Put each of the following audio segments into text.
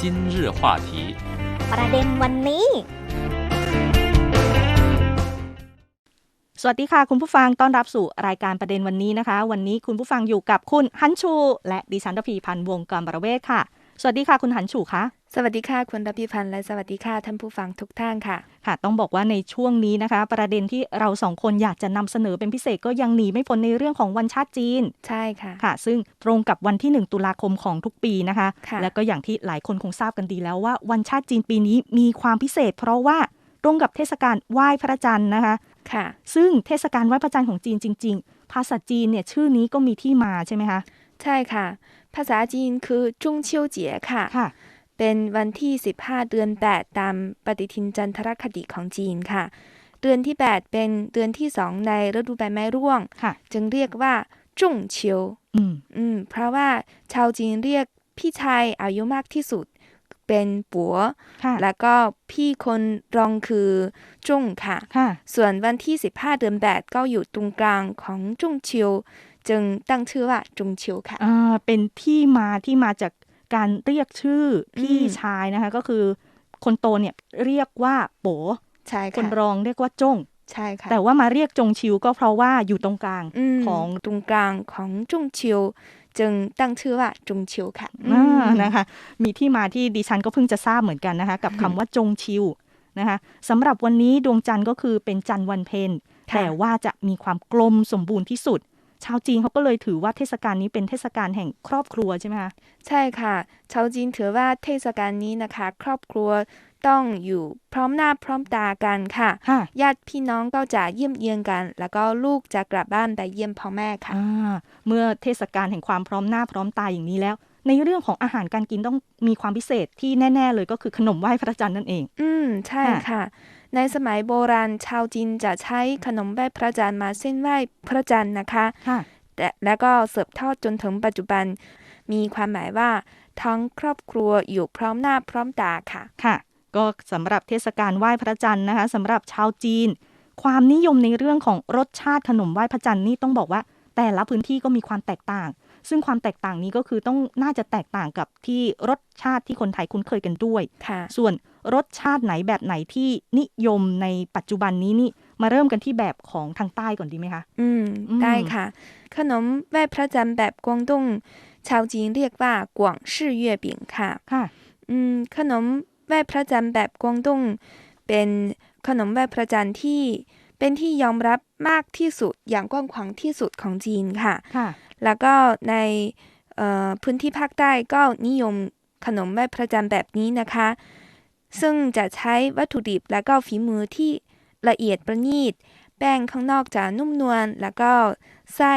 今日话题。 ประเด็นวันนี้ สวัสดีค่ะ คุณผู้ฟังต้อนรับสู่รายการประเด็นวันนี้นะคะ วันนี้คุณผู้ฟังอยู่กับคุณฮันชู และดิฉันรพีพันธ์วงกรบรเวศค่ะ สวัสดีค่ะคุณฮันชูคะสวัสดีค่ะคุณรพิพันธ์และสวัสดีค่ะท่านผู้ฟังทุกท่านค่ะ ค่ะ ต้องบอกว่าในช่วงนี้นะคะ ประเด็นที่เราสองคนอยากจะนำเสนอเป็นพิเศษก็ยังหนีไม่พ้นในเรื่องของวันชาติจีน ใช่ค่ะค่ะ ซึ่งตรงกับวันที่ 1 ตุลาคมของทุกปีนะคะค่ะแล้วก็อย่างที่หลายคนคงทราบกันดีแล้วว่าวันชาติจีนปีนี้มีความพิเศษ เพราะว่าตรงกับเทศกาลไหว้พระจันทร์นะคะค่ะ ซึ่งเทศกาลไหว้พระจันทร์ของจีนจริง ๆ ภาษาจีนเนี่ยชื่อนี้ก็มีที่มาใช่ไหมคะ ใช่ค่ะ ภาษาจีนคือจงเชียวเจียค่ะ ค่ะ เป็นวันที่ 15 เดือน 8 ตามปฏิทินจันทรคติของจีนค่ะ เดือนที่ 8 เป็นเดือนที่2ในฤดูใบไม้ร่วง ค่ะ จึงเรียกว่าจงเชียว อืม อืม เพราะว่าชาวจีนเรียกพี่ชายอายุมากที่สุด เป็นปัว ค่ะ แล้วก็พี่คนรองคือจงค่ะ ค่ะ ส่วนวันที่ 15 เดือน8ก็อยู่ตรงกลางของจงเชียว จึงตั้งชื่อว่าจงเชียวค่ะอ่าเป็นที่มาที่มาจากการเรียกชื่อพี่อืมชายนะคะ ก็คือคนโตเนี่ยเรียกว่าโป๋ใช่คนค่ะรองเรียกว่าจ้งใช่ค่ะแต่ว่ามาเรียกจงชิวก็เพราะว่าอยู่ตรงกลางมของตรงกลางของจงเชียวจึงตั้งชื่อว่าจงเชียวค่ะอ่าอืมนะคะ มีที่มาที่ดิฉันก็เพิ่งจะทราบเหมือนกันนะคะ กับคำว่าจงชิวนะคะสำหรับวันนี้ดวงจันทร์ก็คือเป็นจันทร์วันเพ็ญค่ะแต่ว่าจะมีความกลมสมบูรณ์ที่สุด ชาวจีนเขาก็เลยถือว่าเทศกาลนี้เป็นเทศกาลแห่งครอบครัวใช่ไหมคะใช่ค่ะ ชาวจีนถือว่าเทศกาลนี้นะคะ ครอบครัวต้องอยู่พร้อมหน้าพร้อมตากันค่ะค่ะญาติพี่น้องก็จะเยี่ยมเยียนกัน แล้วก็ลูกจะกลับบ้านไปเยี่ยมพ่อแม่ค่ะอ่าเมื่อเทศกาลแห่งความพร้อมหน้าพร้อมตาอย่างนี้แล้ว ในเรื่องของอาหารการกินต้องมีความพิเศษที่แน่ ๆ เลยก็คือขนมไหว้พระจันทร์นั่นเอง อืมใช่ค่ะค่ะ ในสมัยโบราณชาวจีนจะใช้ขนมไหว้พระจันทร์มาเส้นไหว้พระจันทร์นะคะค่ะแต่แล้วก็เสิร์ฟทอดจนถึงปัจจุบัน มีความหมายว่าทั้งครอบครัวอยู่พร้อมหน้าพร้อมตาค่ะ ค่ะ ก็สำหรับเทศกาลไหว้พระจันทร์นะคะสำหรับชาวจีน ความนิยมในเรื่องของรสชาติขนมไหว้พระจันทร์นี่ต้องบอกว่า แต่ละพื้นที่ก็มีความแตกต่าง ซึ่งความแตกต่างนี้ก็คือต้องน่าจะแตกต่างกับที่รสชาติที่คนไทยคุ้นเคยกันด้วยค่ะส่วน รสชาติไหนแบบไหนที่นิยมในปัจจุบันนี้นี่มาเริ่มกันที่แบบของทางใต้ก่อนดีไหมคะ อืมอืมได้ค่ะ ขนมไหว้พระจันทร์แบบกวางตุ้งชาวจีนเรียกว่ากวางชื่อเย่饼ค่ะ ค่ะ อืม ขนมไหว้พระจันทร์แบบกวางตุ้งเป็นขนมไหว้พระจันทร์ที่เป็นที่ยอมรับมากที่สุดอย่างกว้างขวางที่สุดของจีนค่ะ ค่ะ แล้วก็ในเอ่อพื้นที่ภาคใต้ก็นิยมขนมไหว้พระจันทร์แบบนี้นะคะ ซึ่งจะใช้วัตถุดิบและก็ฝีมือที่ละเอียดประณีต แป้งข้างนอกจะนุ่มนวล แล้วก็ไส้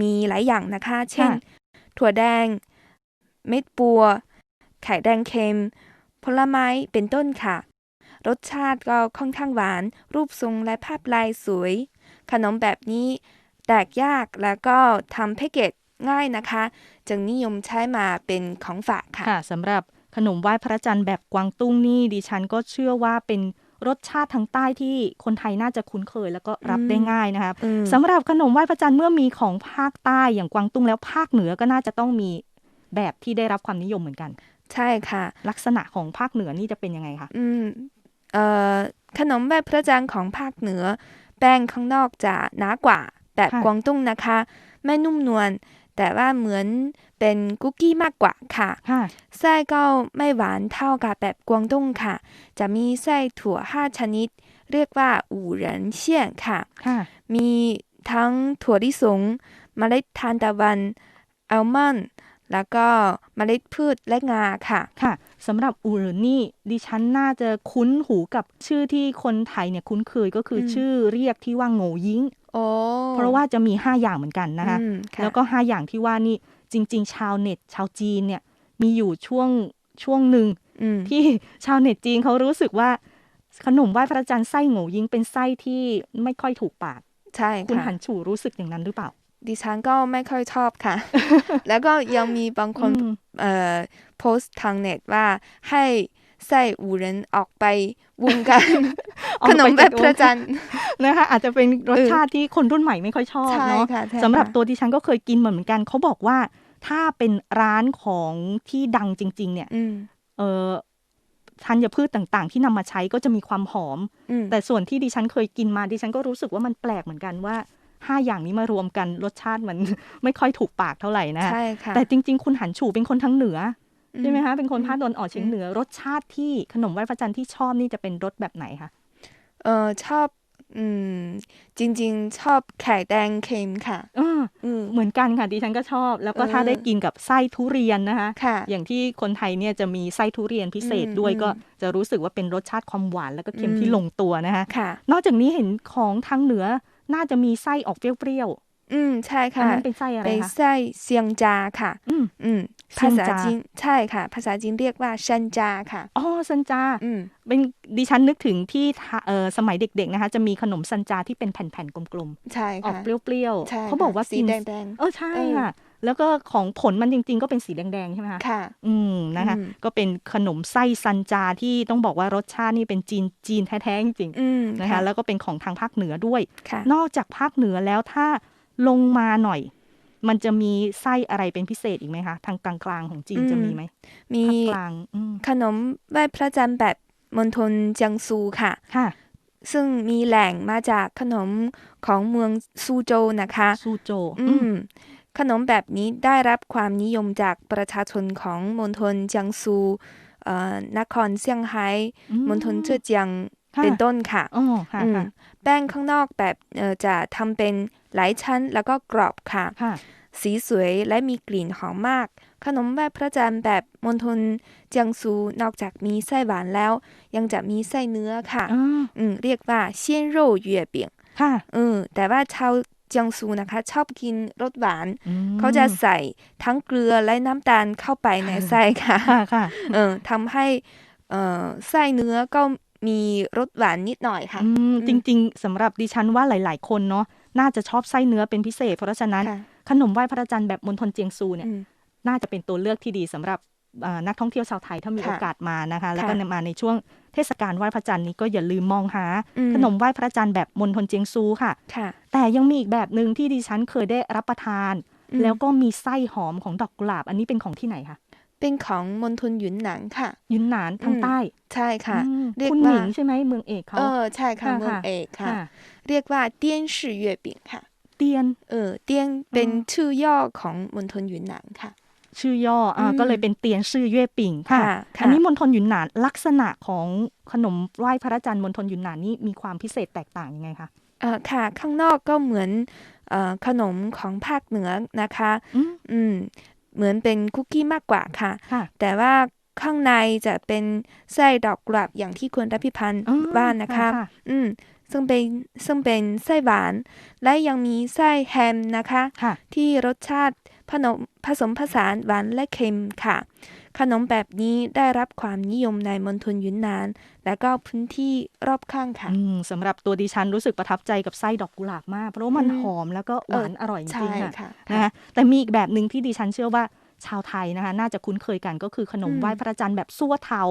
มีหลายอย่างนะคะ เช่นค่ะถั่วแดง เม็ดบัว ไข่แดงเค็ม ผลไม้เป็นต้นค่ะ รสชาติก็ค่อนข้างหวาน รูปทรงและภาพลายสวย ขนมแบบนี้แตกยากแล้วก็ทำแพ็กเกจง่ายนะคะ จึงนิยมใช้มาเป็นของฝากค่ะ ค่ะสำหรับ ขนมไหว้พระจันทร์แบบกวางตุ้งนี่ดิฉันก็เชื่อว่าเป็นรสชาติทางใต้ที่คนไทยน่าจะคุ้นเคยแล้วก็รับอืมได้ง่ายนะคะอืมสำหรับขนมไหว้พระจันทร์เมื่อมีของภาคใต้อย่างกวางตุ้งแล้วภาคเหนือก็น่าจะต้องมีแบบที่ได้รับความนิยมเหมือนกัน ใช่ค่ะ ลักษณะของภาคเหนือนี่จะเป็นยังไงคะอืมเอ่อขนมแบบพระจันทร์ของภาคเหนือ แป้งข้างนอกจะหนากว่าแบบค่ะกวางตุ้งนะคะ ไม่นุ่มนวล แต่ว่าเหมือนเป็นคุกกี้มากกว่าค่ะค่ะไส้ก็ไม่หวานเท่ากับแบบกวางตุ้งค่ะ จะมีไส้ถั่วห้าชนิด เรียกว่าอู่เหรินเชี่ยนค่ะค่ะมีทั้งถั่วลิสงเมล็ดทานตะวันอัลมอนด์ แล้วก็เมล็ดพืชและงาค่ะค่ะสำหรับอูหรือนี่ดิฉันน่าจะคุ้นหูกับชื่อที่คนไทยเนี่ยคุ้นเคยก็คืออมชื่อเรียกที่ว่าโง่ยิงโอ้เพราะว่าจะมี 5 อย่างเหมือนกันนะคะอืมค่ะแล้วก็ 5 อย่างที่ว่านี่จริง ๆ ชาวเน็ต ชาวจีนเนี่ยมีอยู่ช่วงช่วงหนึ่งอืมที่ชาวเน็ตจีนเขารู้สึกว่า ขนมไหว้พระจันทร์ไส้โง่ยิงเป็นไส้ที่ไม่ค่อยถูกปากใช่คุณค่ะหันฉูรู้สึกอย่างนั้นหรือเปล่า ดิฉันก็ไม่ค่อยชอบค่ะ แล้วก็ยังมีบางคนอืมเอ่อโพสต์ทางเน็ตว่าให้ไส้อู่เหรินออกไปวงการออกขไปนมแบบจากวงพระจันทร์นะคะ อาจจะเป็นรสชาติที่คนรุ่นใหม่ไม่ค่อยชอบใช่เนาะค่ะใช่สำหรับค่ะตัวดิฉันก็เคยกินเหมือนกันเขาบอกว่าถ้าเป็นร้านของที่ดังจริง ๆ เนี่ยอืมเอ่อธัญพืชต่างๆ ที่นำมาใช้ก็จะมีความหอมอืมแต่ส่วนที่ดิฉันเคยกินมาดิฉันก็รู้สึกว่ามันแปลกเหมือนกันว่า ห้าอย่างนี้มารวมกันรสชาติมันไม่ค่อยถูกปากเท่าไหร่นะใช่ค่ะแต่จริง ๆ คุณหันฉูเป็นคนทางเหนืออมใช่ไหมคะเป็นคนภาคอืมตะวันออกเฉียงเหนือรสชาติที่ขนมไหว้พระจันทร์ที่ชอบนี่จะเป็นรสแบบไหนคะเออชอบอืมจริง ๆ ชอบไข่แดงเค็มค่ะเอออืมเหมือนกันค่ะดิฉันก็ชอบ แล้วก็เออถ้าได้กินกับไส้ทุเรียนนะคะค่ะอย่างที่คนไทยเนี่ยจะมีไส้ทุเรียนพิเศษอืมด้วยอืมก็จะรู้สึกว่าเป็นรสชาติความหวานแล้วก็เค็มอืมที่ลงตัวนะคะค่ะนอกจากนี้เห็นของทางเหนือ น่าจะมีไส้ออกเปรี้ยวอืม ใช่ๆอันค่ะนั้นเป็นไส้อะไรเป็นคะไส้เซียงจาค่ะ อืม อืมเซียภางษาจาจีนใช่ค่ะ ภาษาจีนเรียกว่าชันจาค่ะ อ๋อซันจา อืม เป็นดิฉันนึกถึงที่ทาเออสมัยเด็กๆนะคะ จะมีขนมซันจาที่เป็นแผ่นๆกลมใช่ๆออกค่ะเปรี้ยวใช่ๆเขาบอกว่าค่ะสีกินแดงเออใช่เออค่ะ แล้วก็ของผลมันจริง ๆ ก็เป็นสีแดงๆใช่ไหมคะๆค่ะ อืมนะคะอืมก็เป็นขนมไส้ซันจาที่ต้องบอกว่ารสชาตินี่เป็นจีนจีนแท้ๆจริงอืมๆนะคะ แล้วก็เป็นของทางภาคเหนือด้วยค่ะนอกจากภาคเหนือแล้วถ้าลงมาหน่อย มันจะมีไส้อะไรเป็นพิเศษอีกไหมคะทางกลางๆของจีนอืมจะมีไหมมีภาคกลางอืมขนมไหว้พระจันทร์แบบมณฑลเจียงซูค่ะค่ะซึ่งมีแหล่งมาจากขนมของเมืองซูโจวนะคะ ซูโจ อืม ขนมแบบนี้ได้รับความนิยมจากประชาชนของมณฑลเจียงซูเอ่อนครเซี่ยงไฮ้อืมณฑลเจ้อเจียงค่ะเป็นต้นค่ะอ๋อค่ะอืมค่ะแป้งข้างนอกแบบเอ่อจะทำเป็นหลายชั้นแล้วก็กรอบค่ะค่ะ สีสวยและมีกลิ่นหอมมาก ขนมไหว้พระจันทร์แบบมณฑลเจียงซูนอกจากมีไส้หวานแล้ว ยังจะมีไส้เนื้อค่ะอ่าอืมเรียกว่าเซี่ยนโรเย่เปียงค่ะอืมแต่ว่าชาวเจียงซูนะคะ ชอบกินรสหวานอืมเขาจะใส่ทั้งเกลือและน้ำตาลเข้าไปในไส้ค่ะค่ะค่ะเออทำให้เอ่อไส้เนื้อก็มีรสหวานนิดหน่อยค่ะอืมจริง ๆสำหรับดิฉันว่าหลาย ๆ คนเนาะน่าจะชอบไส้เนื้อเป็นพิเศษ เพราะฉะนั้นค่ะขนมไหว้พระจันทร์แบบมณฑลเจียงซูเนี่ยอืมน่าจะเป็นตัวเลือกที่ดีสำหรับเอ่อ นักท่องเที่ยวชาวไทยถ้ามีค่ะโอกาสมานะคะ แล้วก็ค่ะมาในช่วงเทศกาลไหว้พระจันทร์นี้ก็อย่าลืมมองหาอืมขนมไหว้พระจันทร์แบบมณฑลเจียงซูค่ะค่ะ แต่ยังมีอีกแบบหนึ่งที่ดิฉันเคยได้รับประทานอืมแล้วก็มีไส้หอมของดอกกุหลาบ อันนี้เป็นของที่ไหนคะเป็นของมณฑลหยุนหนานค่ะยุนหนานทางอืมใต้ ใช่ค่ะอืมเรียกคุณหมิว่างใช่ไหมเมืองเอกเขาเออใช่ค่ะค่ะเมืองค่ะเอกค่ะค่ะ เรียกว่าเตี้ยนชื่อเย่ปิ่งค่ะ เตียนเออเตี้ยนเป็นอ๋อชื่อย่อของมณฑลหยุนหนานค่ะ ชื่อย่ออ่าอืมก็เลยเป็นเตียนชื่อเย่ปิ่งค่ะค่ะค่ะ อันนี้มณฑลหยุนหนานลักษณะของขนมไหว้พระจันทร์มณฑลหยุนหนานนี่มีความพิเศษแตกต่างยังไงคะเออค่ะ ข้างนอกก็เหมือนเอ่อขนมของภาคเหนือนะคะ อืมอืมเหมือนเป็นคุกกี้มากกว่าค่ะค่ะ แต่ว่าข้างในจะเป็นไส้ดอกกุหลาบอย่างที่คุณรัพิพันธ์อ๋อว่านะคะค่ะอืม ซึ่งเป็นซึ่งเป็นไส้หวาน และยังมีไส้แฮมนะคะค่ะที่รสชาติผนมผสมผสานหวานและเค็มค่ะ ขนมแบบนี้ได้รับความนิยมในมณฑลหยุนนาน และก็พื้นที่รอบข้างค่ะอืมสำหรับตัวดิฉันรู้สึกประทับใจกับไส้ดอกกุหลาบมาก เพราะว่ามันอืมหอมแล้วก็หวานอร่อยจใช่ริงๆค่ะค่ะนะคะแต่มีอีกแบบหนึ่งที่ดิฉันเชื่อว่าชาวไทยนะคะ น่าจะคุ้นเคยกันก็คือขนมอืมไหว้พระจันทร์แบบซั่วเถา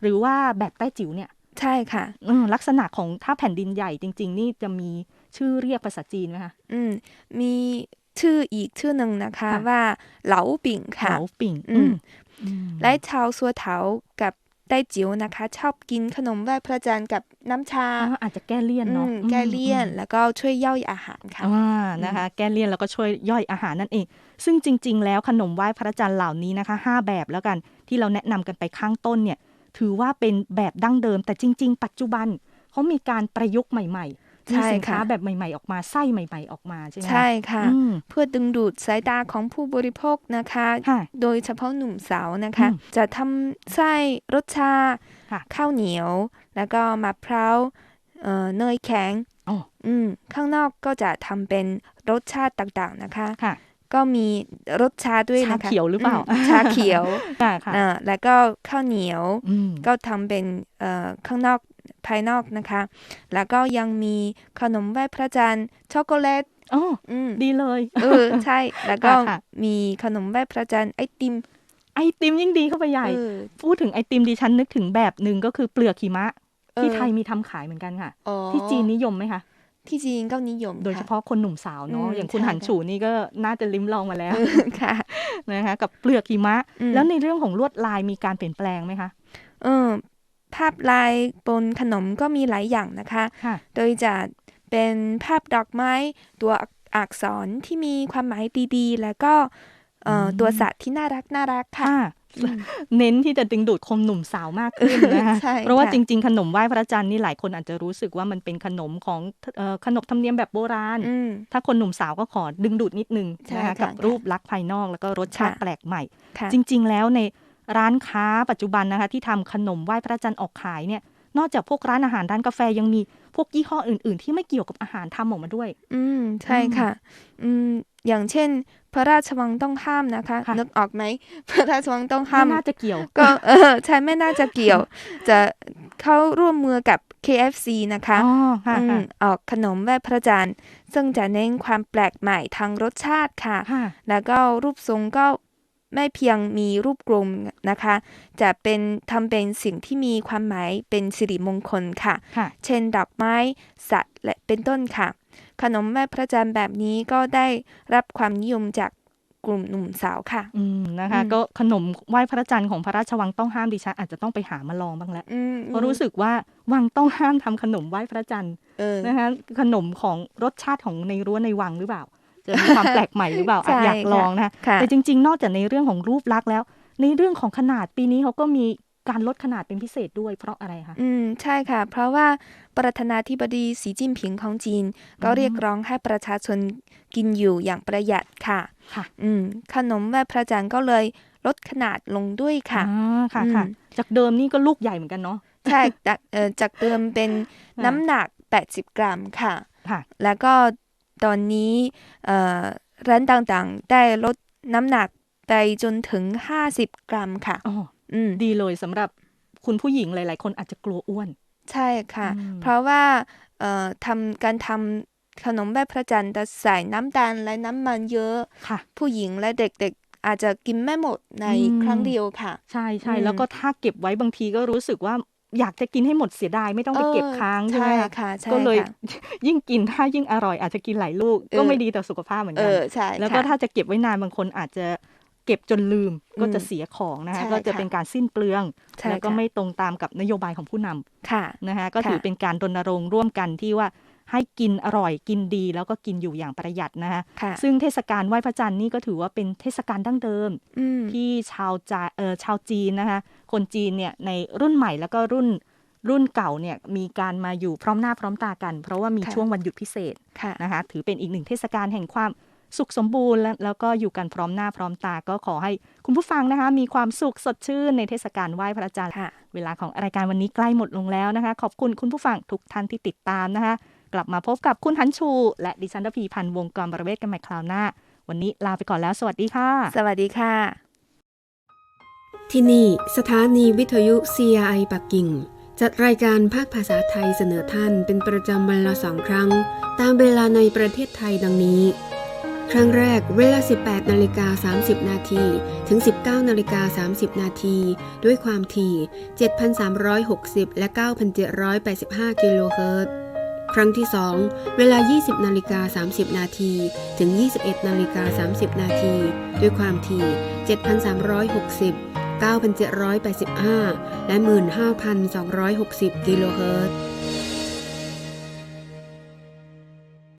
หรือว่าแบบแต้จิ๋วเนี่ย ใช่ค่ะอืมลักษณะของถ้าแผ่นดินใหญ่จริง ๆ นี่จะมีชื่อเรียกภาษาจีนไหมคะอืมมีชื่ออีกชื่อหนึ่งนะคะค่ะว่าเหลาปิ่งค่ะเหลาปิ่งอืมอืมและชาวสัวเถากับไต้จิ๋วนะคะ ชอบกินขนมไหว้พระจันทร์กับน้ำชาอ่าอาจจะแก้เลี่ยนเนาะอืมอืมแก้เลี่ยนอืมแล้วก็ช่วยย่อยอาหารค่ะอ่านะคะ แก้เลี่ยนแล้วก็ช่วยย่อยอาหารนั่นเอง ซึ่งจริง ๆ แล้วขนมไหว้พระจันทร์เหล่านี้นะคะห้าแบบแล้วกันที่เราแนะนำกันไปข้างต้นเนี่ย ถือว่าเป็นแบบดั้งเดิม แต่จริง ๆ ปัจจุบันเขามีการประยุกต์ใหม่ ๆมีใช่สินค้าค่ะแบบใหม่ ๆ ออกมาไส้ใหม่ ๆ ออกมาใช่ไหมคะใช่ค่ะอืมเพื่อดึงดูดสายตาของผู้บริโภคนะคะค่ะโดยเฉพาะหนุ่มสาวนะคะอืมจะทำไส้รสชาค่ะข้าวเหนียว แล้วก็มะพร้าวเอ่อเนยแข็งอ๋ออืมข้างนอกก็จะทำเป็นรสชาติต่างๆนะคะค่ะ ก็มีรสชาด้วยนะคะชาเขียวหรือเปล่ามชาเขียวค่ะค่ะอ่าแล้วก็ข้าวเหนียวอืมก็ทำเป็นเอ่อข้างนอกภายนอกนะคะ แล้วก็ยังมีขนมไหว้พระจันทร์ช็อกโกแลตอ๋ออืมดีเลยเออใช่ แล้วก็ค่ะค่ะมีขนมไหว้พระจันทร์ไอติม ไอติมยิ่งดีเข้าไปใหญ่เออพูดถึงไอติมดิฉันนึกถึงแบบหนึ่งก็คือเปลือกหิมะเออที่ไทยมีทำขายเหมือนกันค่ะอ๋อที่จีนนิยมไหมคะ ที่จีนก็นิยม โดยเฉค่ะพาะคนหนุ่มสาวเนาะอืมอย่างคุณใช่หันค่ะฉูนี่ก็น่าจะลิ้มลองมาแล้วเออค่ะนะคะกับเปลือกหิมะอืมแล้วในเรื่องของลวดลายมีการเปลี่ยนแปลงไหมคะเออภาพลายบนขนมก็มีหลายอย่างนะคะค่ะโดยจะเป็นภาพดอกไม้ตัวอักษรที่มีความหมายดีๆ แล้วก็เอ่ออมตัวสัตว์ที่น่ารักน่ารักค่ะค่ะอืม เน้นที่จะดึงดูดคนหนุ่มสาวมากขึ้นนะคะใช่เพราะว่าค่ะจริง ๆ ขนมไหว้พระจันทร์นี่หลายคนอาจจะรู้สึกว่ามันเป็นขนมของเอ่อขนบธรรมเนียมแบบโบราณอืมถ้าคนหนุ่มสาวก็ขอดึงดูดนิดนึงใช่นะคะค่ะกับรูปลักษณ์ภายนอกแล้วก็รสชาติค่ะแปลกใหม่ค่ะจริง ๆ แล้วในร้านค้าปัจจุบันนะคะที่ทำขนมไหว้พระจันทร์ออกขายเนี่ยนอกจากพวกร้านอาหารร้านกาแฟยังมีพวกยี่ห้ออื่น ๆ ที่ไม่เกี่ยวกับอาหารทำออกมาด้วย อืมใช่ค่ะ อืมอย่างเช่น พระราชวังต้องห้ามนะคะค่ะนึกออกไหมพระราชวังต้องห้ามไม่น่าจะเกี่ยว ก็เออใช่ไม่น่าจะเกี่ยว จะเข้าร่วมมือกับ KFC นะคะอ๋อค่ะอืค่ะมออกขนมไหว้พระจันทร์ซึ่งจะเน้นความแปลกใหม่ทางรสชาติค่ะค่ะ แล้วก็รูปทรงก็ไม่เพียงมีรูปกลมนะคะ จะเป็นทำเป็นสิ่งที่มีความหมายเป็นสิริมงคลค่ะค่ะเช่นดอกไม้ สัตว์และเป็นต้นค่ะ ขนมไหว้พระจันทร์แบบนี้ก็ได้รับความนิยมจากกลุ่มหนุ่มสาวค่ะ อืมนะคะอืมก็ขนมไหว้พระจันทร์ของพระราชวังต้องห้ามดิฉันอาจจะต้องไปหามาลองบ้างแล้วอืมเพราะรู้สึกว่าวังต้องห้ามทำขนมไหว้พระจันทร์เออนะคะขนมของรสชาติของในรั้วในวังหรือเปล่า จะมีความแปลกใหม่หรือเปล่าใช่อะอยากค่ะลองนะคะค่ะแต่จริง ๆ นอกจากในเรื่องของรูปลักษณ์แล้ว ในเรื่องของขนาดปีนี้เขาก็มี การลดขนาดเป็นพิเศษด้วยเพราะอะไรคะ อืม ใช่ค่ะ เพราะว่าประธานาธิบดีสีจิ้นผิงของจีน ก็อืมเรียกร้องให้ประชาชนกินอยู่อย่างประหยัดค่ะ ค่ะ อืม ขนมไหว้พระจันทร์ก็เลยลดขนาดลงด้วยค่ะอ่าค่ะอืมค่ะ จากเดิมนี่ก็ลูกใหญ่เหมือนกันเนาะ ใช่ จากเอ่อจากเดิมเป็นค่ะน้ำหนัก 80 กรัมค่ะ ค่ะ แล้วก็ตอนนี้เอ่อร้านต่างๆ ได้ลดน้ำหนักไปจนถึง 50 กรัมค่ะ อ๋ออืม ดีเลยสำหรับคุณผู้หญิงหลาย ๆ คนอาจจะกลัวอ้วน ใช่ค่ะ อืม เพราะว่าเอ่อทำการทำขนมแบบพระจันทร์จะใส่น้ำตาลและน้ำมันเยอะ ค่ะ ผู้หญิงและเด็กๆ อาจจะกินไม่หมดในอืม ครั้งเดียวค่ะ ใช่ใช่อืม แล้วก็ถ้าเก็บไว้บางทีก็รู้สึกว่าอยากจะกินให้หมดเสียดายไม่ต้องไปเก็บออค้างใช่ไหมคะค่ะใช่ก็เลยค่ะ ยิ่งกินถ้ายิ่งอร่อยอาจจะกินหลายลูกเออก็ไม่ดีต่อสุขภาพเหมือนเอกัน อใช่แล้วก็ค่ะถ้าจะเก็บไว้นานบางคนอาจจะ เก็บจนลืมก็จะอืมเสียของนะคะใช่ก็จะค่ะเป็นการสิ้นเปลืองใช่แล้วก็ค่ะไม่ตรงตามกับนโยบายของผู้นำค่ะนะคะก็ถือค่ะเป็นการรณรงค์ร่วมกันที่ว่าให้กินอร่อยกินดีแล้วก็กินอยู่อย่างประหยัดนะคะค่ะซึ่งเทศกาลไหว้พระจันทร์นี่ก็ถือว่าเป็นเทศกาลดั้งเดิมอืมที่ชาวจาเออชาวจีนนะคะคนจีนเนี่ยในรุ่นใหม่แล้วก็รุ่นรุ่นเก่าเนี่ยมีการมาอยู่พร้อมหน้าพร้อมตากัน เพราะว่ามีค่ะช่วงวันหยุดพิเศษค่ะนะคะถือเป็นอีกหนึ่งเทศกาลแห่งความ สุขสมบูรณ์และแล้วก็อยู่กันพร้อมหน้าพร้อมตาก็ขอให้คุณผู้ฟังนะคะ มีความสุขสดชื่นในเทศกาลไหว้พระจันทร์ค่ะเวลาของรายการวันนี้ใกล้หมดลงแล้วนะคะ ขอบคุณคุณผู้ฟังทุกท่านที่ติดตามนะคะ กลับมาพบกับคุณหันชู และดิฉันรพีพันธ์วงกรบรเวศกันใหม่คราวหน้า วันนี้ลาไปก่อนแล้ว สวัสดีค่ะ สวัสดีค่ะ ที่นี่สถานีวิทยุ CRI ปักกิ่งจัดรายการภาคภาษาไทยเสนอท่านเป็นประจำวันละสองครั้ง ตามเวลาในประเทศไทยดังนี้ ครั้งแรกเวลา 18 นาฬิกา 30 นาทีถึง 19 นาฬิกา 30 นาที ด้วยความถี่ 7,360 และ 9,785 กิโลเฮิรตซ์ ครั้งที่ 2 เวลา 20 นาฬิกา 30 นาทีถึง 21 นาฬิกา 30 นาที ด้วยความถี่ 7,360 9,785 และ 15,260 กิโลเฮิรตซ์